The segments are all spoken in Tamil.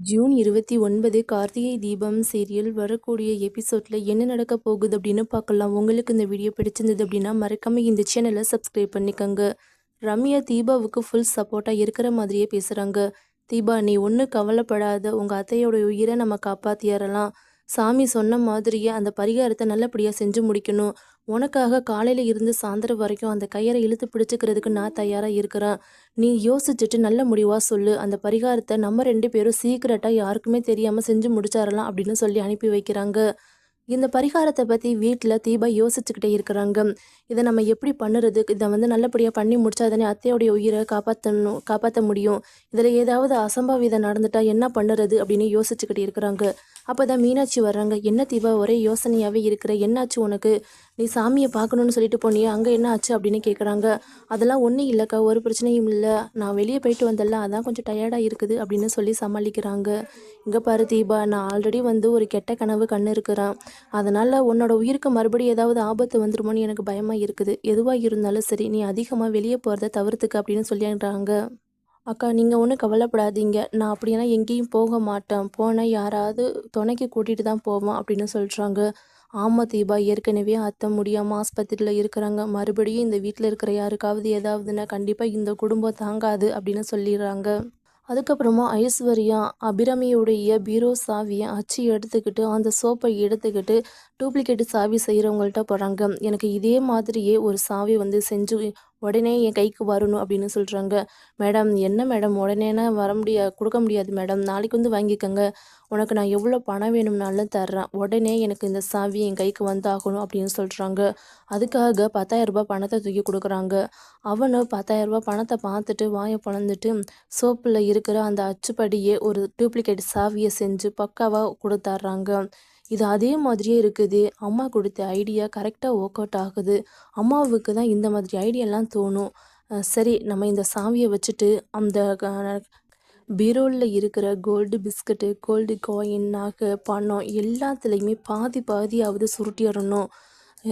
ஜூன் இருபத்தி ஒன்பது கார்த்திகை தீபம் சீரியல் வரக்கூடிய எபிசோடில் என்ன நடக்க போகுது அப்படின்னு பார்க்கலாம். உங்களுக்கு இந்த வீடியோ பிடிச்சிருந்தது அப்படின்னா மறக்காமல் இந்த சேனலை சப்ஸ்கிரைப் பண்ணிக்கோங்க. ரம்யா தீபாவுக்கு ஃபுல் சப்போர்ட்டாக இருக்கிற மாதிரியே பேசுகிறாங்க தீபா நீ ஒன்றும் கவலைப்படாத. உங்கள் அத்தையோட உயிரை நம்ம காப்பாற்றியறலாம் சாமி சொன்ன மாதிரியே அந்த பரிகாரத்தை நல்லபடியாக செஞ்சு முடிக்கணும். உனக்காக காலையில் இருந்து சாயந்தரம் வரைக்கும் அந்த கயிறை இழுத்து பிடிச்சிக்கிறதுக்கு நான் தயாராக இருக்கிறேன். நீ யோசிச்சுட்டு நல்ல முடிவாக சொல்லு. அந்த பரிகாரத்தை நம்ம ரெண்டு பேரும் சீக்கிரட்டாக யாருக்குமே தெரியாமல் செஞ்சு முடிச்சாரலாம் அப்படின்னு சொல்லி அனுப்பி வைக்கிறாங்க. இந்த பரிகாரத்தை பற்றி வீட்டில் தீபா யோசிச்சுக்கிட்டே இருக்கிறாங்க. இதை நம்ம எப்படி பண்ணுறது? இதை வந்து நல்லபடியாக பண்ணி முடிச்சா தானே அத்தையோடைய உயிரை காப்பாற்றணும் காப்பாற்ற முடியும். இதில் ஏதாவது அசம்பாவிதம் நடந்துட்டா என்ன பண்ணுறது அப்படின்னு யோசிச்சுக்கிட்டே இருக்கிறாங்க. அப்போ தான் மீனாட்சி வர்றாங்க. என்ன தீபா ஒரே யோசனையாகவே இருக்கிற? என்னாச்சு உனக்கு? நீ சாமியை பார்க்கணுன்னு சொல்லிட்டு போனியே அங்கே என்ன ஆச்சு அப்படின்னு கேட்குறாங்க அதெல்லாம் ஒன்றும் இல்லைக்கா ஒரு பிரச்சனையும் இல்லை. நான் வெளியே போயிட்டு வந்தல அதான் கொஞ்சம் டயர்டாக இருக்குது அப்படின்னு சொல்லி சமாளிக்கிறாங்க. இங்கே பாரு தீபா நான் ஆல்ரெடி வந்து ஒரு கெட்ட கனவு கண்ணு இருக்கிறேன். அதனால் உன்னோட உயிருக்கு மறுபடியும் ஏதாவது ஆபத்து வந்துருமோன்னு எனக்கு பயமாக இருக்குது. எதுவாக இருந்தாலும் சரி நீ அதிகமாக வெளியே போகிறத தவிர்த்துக்க அப்படின்னு சொல்லிடுறாங்க. அக்கா நீங்கள் ஒன்றும் கவலைப்படாதீங்க. நான் அப்படியெல்லாம் எங்கேயும் போக மாட்டேன். போனால் யாராவது துணைக்கு கூட்டிகிட்டு தான் போவேன் அப்படின்னு சொல்கிறாங்க ஆமாம் தீபா ஏற்கனவே அத்தை முடியாமல் ஆஸ்பத்திரியில் இருக்கிறாங்க. மறுபடியும் இந்த வீட்டில் இருக்கிற யாருக்காவது ஏதாவதுன்னா கண்டிப்பாக இந்த குடும்பம் தாங்காது அப்படின்னு சொல்லிடுறாங்க அதுக்கப்புறமா ஐஸ்வர்யா அபிராமியுடைய பீரோ சாவியை அச்சு எடுத்துக்கிட்டு அந்த சோப்பை எடுத்துக்கிட்டு டூப்ளிகேட் சாவி செய்கிறவங்கள்ட்ட போகிறாங்க எனக்கு இதே மாதிரியே ஒரு சாவி வந்து செஞ்சு உடனே என் கைக்கு வரணும் அப்படின்னு சொல்கிறாங்க மேடம் என்ன மேடம்? உடனேனா வர முடியாது கொடுக்க முடியாது மேடம். நாளைக்கு வந்து வாங்கிக்கோங்க. உனக்கு நான் எவ்வளோ பணம் வேணும்னாலும் தர்றேன். உடனே எனக்கு இந்த சாவி என் கைக்கு வந்தாகணும் அப்படின்னு சொல்கிறாங்க அதுக்காக பத்தாயிரரூபா பணத்தை தூக்கி கொடுக்குறாங்க. அவனு பத்தாயிரரூபா பணத்தை பார்த்துட்டு வாயை பிளந்துட்டு சோப்பில் இருக்கிற அந்த அச்சுப்படியே ஒரு டூப்ளிகேட் சாவியை செஞ்சு பக்காவாக கொடுத்துட்றாங்க இது அதே மாதிரியே இருக்குது. அம்மா கொடுத்த ஐடியா கரெக்டாக ஒர்க் அவுட் ஆகுது. அம்மாவுக்கு தான் இந்த மாதிரி ஐடியாலாம் தோணும். சரி நம்ம இந்த சாவியை வச்சுட்டு அந்த பீரோவில் இருக்கிற கோல்டு பிஸ்கட்டு கோல்டு காயின் நாக்கு பணம் எல்லாத்துலேயுமே பாதி பாதியாவது சுருட்டிடணும்.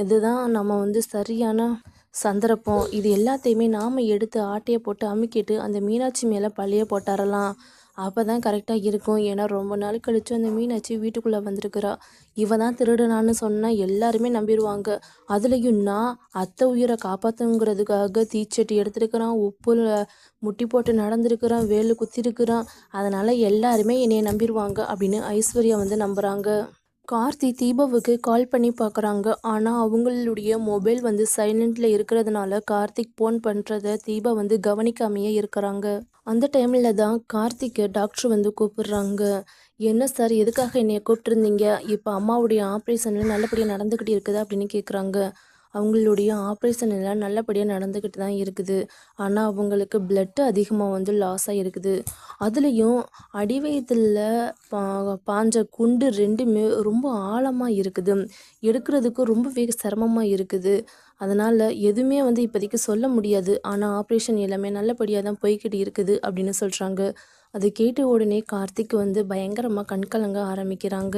இதுதான் நம்ம வந்து சரியான சந்தர்ப்பம். இது எல்லாத்தையுமே நாம் எடுத்து ஆட்டையை போட்டு அமுக்கிட்டு அந்த மீனாட்சி மேலே பழைய போட்டாரலாம். அப்போ தான் கரெக்டாக இருக்கும். ஏன்னா ரொம்ப நாள் கழித்து அந்த மீனாட்சி வீட்டுக்குள்ளே வந்திருக்கிறா. இவ தான் திருடனான்னு சொன்னால் எல்லாருமே நம்பிடுவாங்க அதுலேயும் நான் அத்தை உயிரை காப்பாற்றுங்கிறதுக்காக தீச்சட்டி எடுத்துருக்கிறான். உப்புல முட்டி போட்டு நடந்திருக்கிறான். வேலு குத்திருக்கிறான். அதனால் எல்லாருமே என்னையை நம்பிடுவாங்க அப்படின்னு ஐஸ்வர்யா வந்து நம்புகிறாங்க கார்த்தி தீபாவுக்கு கால் பண்ணி பார்க்குறாங்க ஆனால் அவங்களுடைய மொபைல் வந்து சைலண்டில் இருக்கிறதுனால கார்த்திக் ஃபோன் பண்ணுறத தீபா வந்து கவனிக்காமையே இருக்கிறாங்க. அந்த டைமில் தான் கார்த்திக்கு டாக்டர் வந்து கூப்பிடுறாங்க. என்ன சார் எதுக்காக என்னைய கூப்பிட்டுருந்தீங்க? இப்போ அம்மாவுடைய ஆப்ரேஷன் நல்லபடியாக நடந்துக்கிட்டு இருக்குது அப்படின்னு கேட்குறாங்க அவங்களுடைய ஆப்ரேஷன் எல்லாம் நல்லபடியாக நடந்துக்கிட்டு தான் இருக்குது. ஆனால் அவங்களுக்கு பிளட்டு அதிகமாக வந்து லாஸ் ஆகிருக்குது அதுலேயும் அடிவயத்தில் பா பாஞ்ச குண்டு ரெண்டுமே ரொம்ப ஆழமாக இருக்குது. எடுக்கிறதுக்கு ரொம்பவே சிரமமாக இருக்குது. அதனால் எதுவுமே வந்து இப்போதைக்கு சொல்ல முடியாது. ஆனால் ஆப்ரேஷன் எல்லாமே நல்லபடியாக தான் போய்கிட்டு இருக்குது அப்படின்னு சொல்கிறாங்க அதை கேட்ட உடனே கார்த்திக் வந்து பயங்கரமாக கண்கலங்க ஆரம்பிக்கிறாங்க.